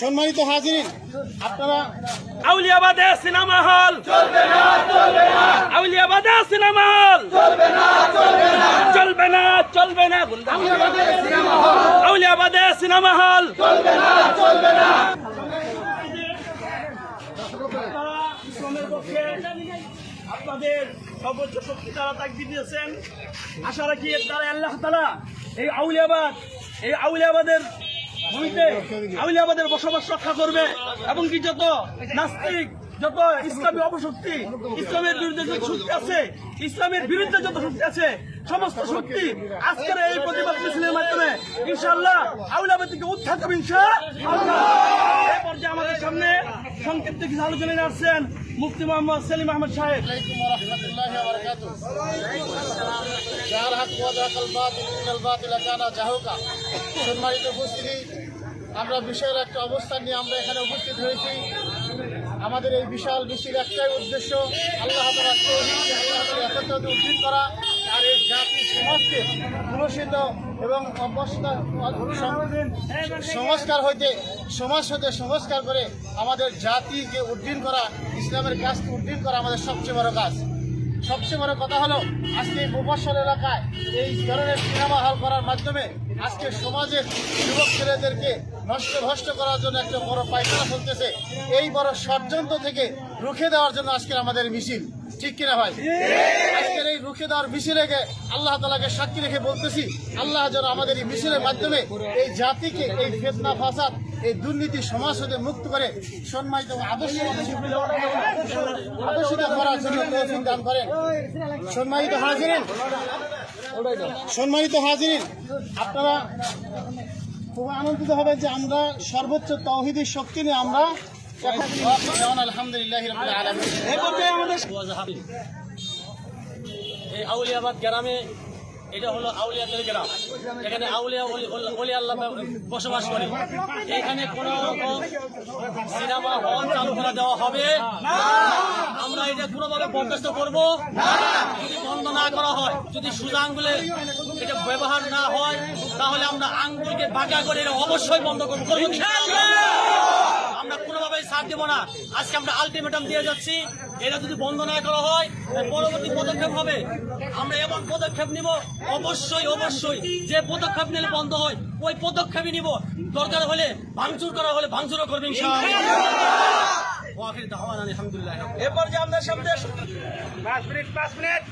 সম্মানিত হাজিরিন, আপনারা আউলিয়াবাদে সিনেমা হল। চলবে না চলবে না আউলিয়াবাদে সিনেমা হল। চলবে না চলবে না চলবে না চলবে না আউলিয়াবাদে সিনেমা হল। চলবে না চলবে না আপনাদের সর্বোচ্চ শক্তি তারা তাকবি দিয়েছেন, আশা রাখি দ্বারা আল্লাহ তালা এই আউলিয়াবাদ এই আউলিয়াবাদের ভূমিতে আউলিয়াবাদের বসবাস রক্ষা করবে এবং কি যত নাস্তিক, যত ইসলামী অপশক্তি, ইসলামের বিরুদ্ধে যত শক্তি আছে, ইসলামের বিরুদ্ধে যত শক্তি আছে, সমস্ত শক্তি আজকের এই প্রতিবাদ মিছিলের মাধ্যমে ইনশাআল্লাহ আউলিয়াবাদ থেকে উদ্ধার করবে ইনশাআল্লাহ। এই পর্যায়ে আমাদের সামনে সংক্ষিপ্ত কিছু আলোচনা নিয়ে আসছেন মুফতি মোহাম্মদ সেলিম আহমদ সাহেব। আমরা বিশাল একটা অবস্থান নিয়ে আমরা এখানে উপস্থিত হয়েছি। আমাদের এই বিশাল মিছিল একটাই উদ্দেশ্য, আল্লাহ আল্লাহ উদ্দিন করা। সমাজকে পুরস্কৃত এবং সংস্কার হইতে সমাজ হতে সংস্কার করে আমাদের জাতিকে উদ্দিন করা, ইসলামের কাজকে উদ্দিন করা আমাদের সবচেয়ে বড় কাজ। সবচেয়ে বড় কথা হলো, আজকে মুফাসল এলাকায় এই ধরনের সিনেমা হল করার মাধ্যমে আজকে সমাজের যুবক ছেলেদেরকে নষ্ট ভ্রষ্ট করার জন্য একটা বড় পায়খানা চলতেছে। এই বড় ষড়যন্ত্র থেকে রুখে দেওয়ার জন্য আজকের আমাদের মিছিল। ঠিক কিনা ভাই? আজকের এই রুখে দেওয়ার মিছিলেকে আল্লাহ তালাকে সাক্ষী রেখে বলতেছি, আল্লাহ যেন আমাদের এই মিছিলের মাধ্যমে এই জাতিকে এই ফেতনা, ফাসাদ, এই দুর্নীতি সমাজ হতে মুক্ত করে সম্মানিত আদর্শ আদর্শিত করার জন্য দান করেন। সম্মানিত হাজিরিন সম্মানিত হাজিরিন, আপনারা খুব আনন্দিত হবেন যে আমরা সর্বোচ্চ তৌহিদি শক্তি নিয়ে আমরা এই আউলিয়াবাদ গ্রামে এটা হলো আউলিয়াদের গ্রাম এখানে আউলিয়া অলি- আল্লাহ বসবাস করে এখানে কোন রকম সিনেমা হল চালু করে দেওয়া হবে আমরা এটা কোনোভাবে বরখাস্ত করব যদি বন্ধ না করা হয় যদি সুজা আঙ্গুলে এটা ব্যবহার না হয় তাহলে আমরা আঙ্গুলকে বাঁকা করে এটা অবশ্যই বন্ধ করব? আমরা কোনোভাবেই সাথ দেবো না আজকে আমরা আলটিমেটাম দিয়ে যাচ্ছি এটা যদি বন্ধ না করা হয় পরবর্তী পদক্ষেপ হবে আমরা এমন পদক্ষেপ নিব অবশ্যই অবশ্যই যে পদক্ষেপ নিলে বন্ধ হয় ওই পদক্ষেপই নিব দরকার হলে ভাঙচুর করা হলে ভাঙচুরও করবে ইনশাআল্লাহ ওয়াখির দাওয়ানা আলহামদুলিল্লাহ এ পর্যায়ে আমাদের সামনে পাঁচ মিনিট পাঁচ মিনিট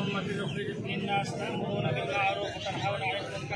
اللهم في رزقنا الناس نعبد ونبغى عروقك حول عروقك